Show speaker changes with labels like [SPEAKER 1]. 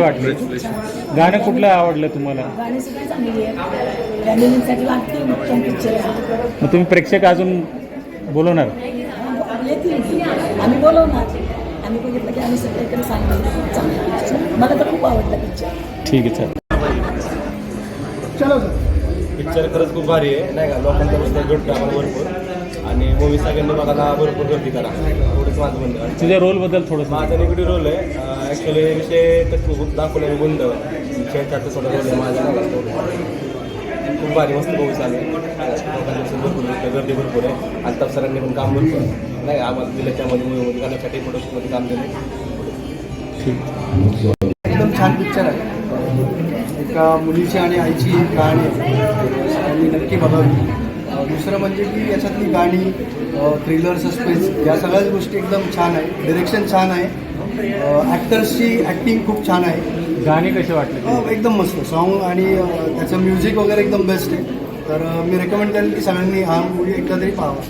[SPEAKER 1] वाटली? गाणं कुठलं आवडलं तुम्हाला?
[SPEAKER 2] गाणी सगळी चांगली आहे फॅमिलीसाठी लागते उत्तम पिक्चर आहे
[SPEAKER 1] मग तुम्ही प्रेक्षक अजून बोलवणार?
[SPEAKER 2] येतील. की. आम्ही बोलवणार. आम्ही बघितलं की आम्ही सगळीकडे सांगितलं चांगला पिक्चर मला तर खूप आवडला पिक्चर
[SPEAKER 1] ठीक आहे चालेल.
[SPEAKER 3] पिक्चर खरंच खूप भारी आहे. नाही का? लोकांचा बसला भेटतो आम्हाला भरपूर. आणि मूवी सगळ्यांनी बघायला भरपूर गर्दी करा. एवढंच माझं म्हणणं आहे.
[SPEAKER 1] तुझ्या रोलबद्दल थोडंसं.
[SPEAKER 3] माझा निगेटिव्ह रोल आहे. ॲक्च्युली विषय तर खूप दाखवलं गुंड. खेळ खेळतो स्वतः माझा खूप भारी मस्त मूवी चालू आहे भरपूर गर्दी भरपूर आहे. आणि तप सरांनी पण काम भरपूर नाही आम्हाला दिलं त्यामध्ये गाण्यासाठी घालण्यासाठी फोटोशूटमध्ये काम केलं
[SPEAKER 4] एकदम छान पिक्चर आहे. एका मुलीची आणि आईची कहाणी आहे नक्की बघावी दुसरं म्हणजे की याच्यातली गाणी थ्रिलर सस्पेन्स या सगळ्याच गोष्टी एकदम छान आहे. डिरेक्शन छान आहे. ॲक्टर्सची ॲक्टिंग खूप छान आहे.
[SPEAKER 1] गाणी कशी वाटली?
[SPEAKER 4] एकदम मस्त. सॉन्ग आणि त्याचं म्युझिक वगैरे एकदम बेस्ट आहे. तर मी रेकमेंड करेन की सगळ्यांनी हा मूवी एकदा तरी पाहावा.